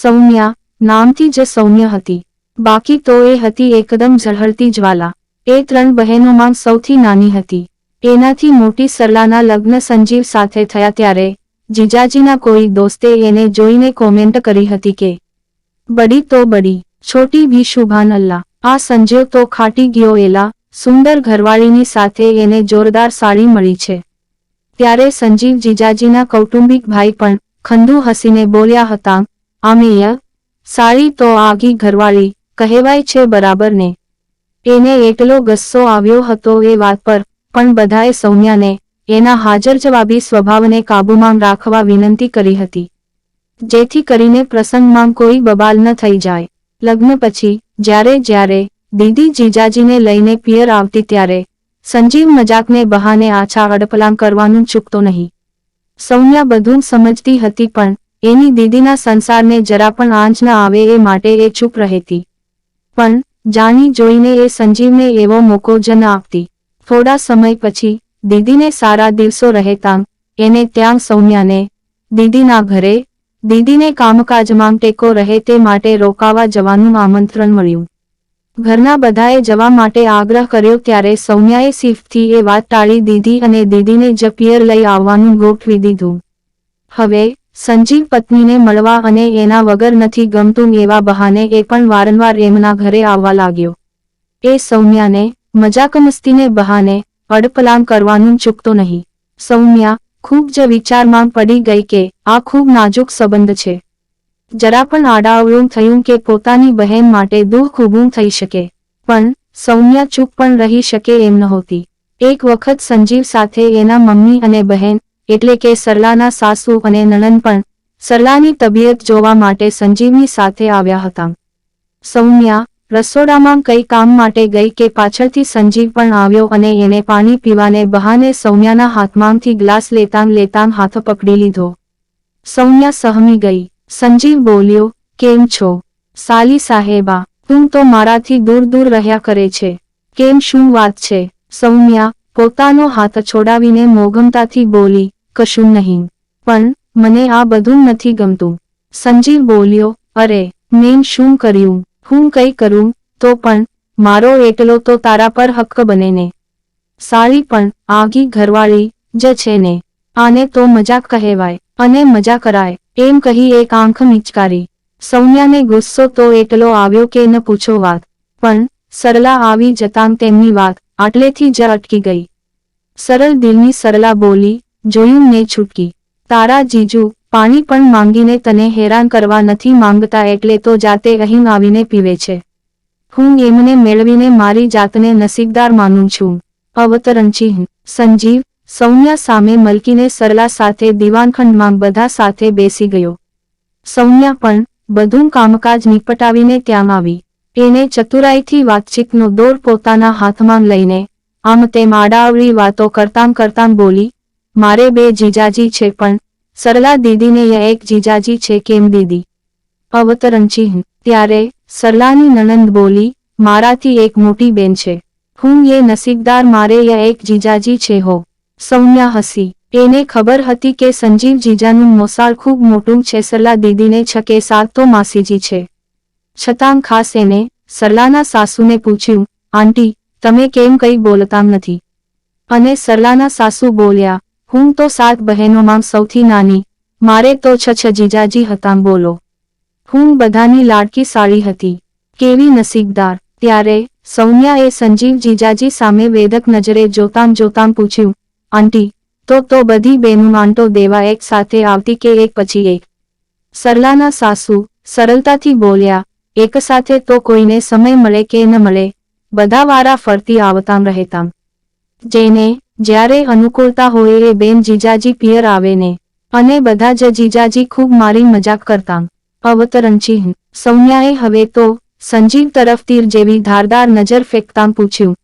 સૌમ્યા, નામથી જ સૌમ્ય હતી. બાકી તો એ હતી એકદમ ઝળહળતી જ્વાલા. એ ત્રણ બહેનોમાં સૌથી નાની હતી. એનાથી મોટી સરલાના લગ્ન સંજીવ સાથે થયા ત્યારે, જીજાજીના કોઈ દોસ્તે એને જોઈને કોમેન્ટ કરી હતી કે, બડી તો બડી, છોટી ભી શુભાન અલ્લાહ. આ સંજીવ તો ખાટી ગયો એલા, સુંદર ઘરવાળીની સાથે એને જોરદાર સાડી મળી છે. ત્યારે સંજીવ જીજાજીના કૌટુંબિક ભાઈ પણ ખંદુ હસીને બોલ્યા હતા આમેય સારી તો આગી ઘરવાળી, કહેવાય છે બરાબર ને એને એટલો ગુસ્સો આવ્યો હતો એ વાત પર, પણ બધાએ સૌમ્યાને, એના હાજર જવાબી સ્વભાવને કાબૂમાં રાખવા વિનંતી કરી હતી. જેથી કરીને પ્રસંગમાં કોઈ બબાલ ન થઈ જાય. લગ્ન પછી, જ્યારે જ્યારે, દીદી જીજાજીને લઈને પિયર આવતી ત્યારે, સંજીવ મજાકને બહાને આછા અડપલામ કરવાનું ચૂકતો નહીં. સૌમ્યા બધું સમજતી હતી પણ એની દીદીના સંસારને જરા પણ આંચ ન આવે એ માટે એ ચૂપ રહેતી. પણ, જાણી જોઈને એ સંજીવને એવો મોકો જ આપતી. થોડા સમય પછી, દીદીને સારા દિવસો રહેતા, એને ત્યાં સૌમ્યાને, દીદીના ઘરે, દીદીને કામકાજમાં ટેકો રહે તે માટે રોકાવા જવાનું આમંત્રણ મળ્યું. ઘરના બધાએ જવા માટે આગ્રહ કર્યો ત્યારે સૌમ્યાએ સિફ્ટથી એ વાત ટાળી દીધી અને દીદીને જ લઈ આવવાનું ગોઠવી દીધું. હવે સંજીવ પત્નીને મળવા અને એના વગર નથી ગમતું એવા બહાને એ પણ વારંવાર એમના ઘરે આવવા લાગ્યો. એ સૌમ્યાને મજાકમસ્તીને બહાને, અડપલામ કરવાનું ચૂકતો નહીં. સૌમ્યા, ખૂબ જ વિચારમાં પડી ગઈ કે, આ ખૂબ નાજુક સંબંધ છે. જરા પણ આડાઅવળું થયું કે પોતાની બહેન માટે દુઃખ ઊભું થઈ શકે. પણ, સૌમ્યા ચૂપ પણ રહી શકે એમ નહોતી. એક વખત સંજીવ સાથે એના મમ્મી અને બહેન એટલે કે સરલાના સાસુ અને નણંદ પણ સરલાની તબિયત જોવા માટે સંજીવની સાથે આવ્યા હતા. સૌમ્યા, રસોડામાં કઈ કામ માટે ગઈ કે પાછળથી સંજીવ પણ આવ્યો અને એને પાણી પીવાને બહાને સૌમ્યાના હાથમાંથી ગ્લાસ લેતાં લેતાં હાથ પકડી લીધો. સૌમ્યા સહમી ગઈ. સંજીવ બોલ્યો, કેમ છો? સાલી સાહેબા, તું તો મારાથી દૂર દૂર રહ્યા કરે છે. કેમ શું વાત છે? સૌમ્યા પોતાનો હાથ છોડાવીને મોગમતાથી બોલી કશું નહીં. પણ મને આ બધું નથી ગમતું. સંજીવ બોલ્યો, અરે, મેં શું કર્યું? હું કઈ કરું? તો પણ મારો એટલો તો તારા પર હક્ક બને ને. સાળી પણ આગી ઘરવાળી જ છે ને. આને તો મજાક કહેવાય અને મજા કરાય, એમ કહી એક આંખ મિચકારી. સૌમ્યાને ગુસ્સો તો એટલો આવ્યો કે ન પૂછો વાત. પણ સરલા આવી જતાં તેમની વાત આટલેથી જ અટકી ગઈ. સરળ દિલની સરલા બોલી જોયું ને છૂટકી. તારા જીજુ, પાણી પણ માંગીને તને હેરાન કરવા નથી માંગતા એટલે તો જાતે અહીં આવીને પીવે છે. હું એમને મેળવીને મારી જાતને નસીબદાર માનું છું. અવતરણ સંજીવ, સૌમ્યા સામે મલકીને સરલા સાથે દિવાનખંડમાં બધા સાથે બેસી ગયો. સૌમ્યા પણ, બધું કામકાજ નિપટાવીને ત્યાં આવી. એને ચતુરાઈથી વાતચીતનો દોર પોતાના હાથમાં લઈને, આમ તેમ આડાવડી વાતો કરતાં કરતાં બોલી મારે બે જીજાજી છે પણ સરલા દીદીને ય એક જીજાજી છે કેમ દીદી? અવતરણ ચિહ્ન ત્યારે સરલાની નણંદ બોલી, મારાથી એક મોટી બેન છે. હું એ નસીબદાર મારે ય એક જીજાજી છે હો. સૌમ્યા હસી. એને ખબર હતી કે સંજીવ જીજાનું મોસાળ ખૂબ મોટું છે. સરલા દીદીને છકે સાત તો માસીજી છે. છતાં ખાસ એને સરલાના સાસુને પૂછ્યું, આંટી, તમે કેમ કંઈ બોલતા નથી? અને સરલાના સાસુ બોલ્યા હું તો સાત બહેનોમાં સૌથી નાની, મારે તો છ છ જીજાજી હતા બોલો. હું બધાની લાડકી સાળી હતી. કેવી નસીબદાર, ત્યારે સૌમ્યાએ સંજીવ જીજાજી સામે વેદક નજરે જોતામ જોતામ પૂછ્યું, આંટી, તો તો બધી બેનું આંટો દેવા એક સાથે આવતી કે એક પછી એક? સરલાના સાસુ સરળતાથી બોલ્યા, એક સાથે તો કોઈને સમય મળે કે ન મળે, બધા વારા ફરતી આવતામ રહેતામ. જેને જ્યારે અનુકૂળતા હોય એ બેન જીજાજી પિયર આવે ને અને બધા જ જીજાજી ખૂબ મારી મજાક કરતા. અવતરણ સૌમ્યાએ હવે તો, સંજીવ તરફ તીર જેવી ધારદાર નજર ફેંકતા પૂછ્યું.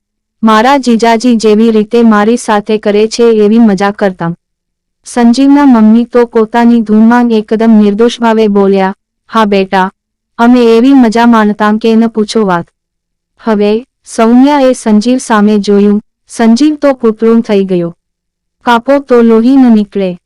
મારા જીજાજી જેવી રીતે મારી સાથે કરે છે એવી મજાક કરતાં. સંજીવના મમ્મી તો પોતાની ધૂનમાં એકદમ નિર્દોષ ભાવે બોલ્યા, હા બેટા, અમે એવી મજા માનતા કે ન પૂછો વાત. હવે, સૌમ્યાએ સંજીવ સામે જોયું સંજીવ તો પૂતળું થઈ ગયો. કાપો તો લોહી ન નીકળે.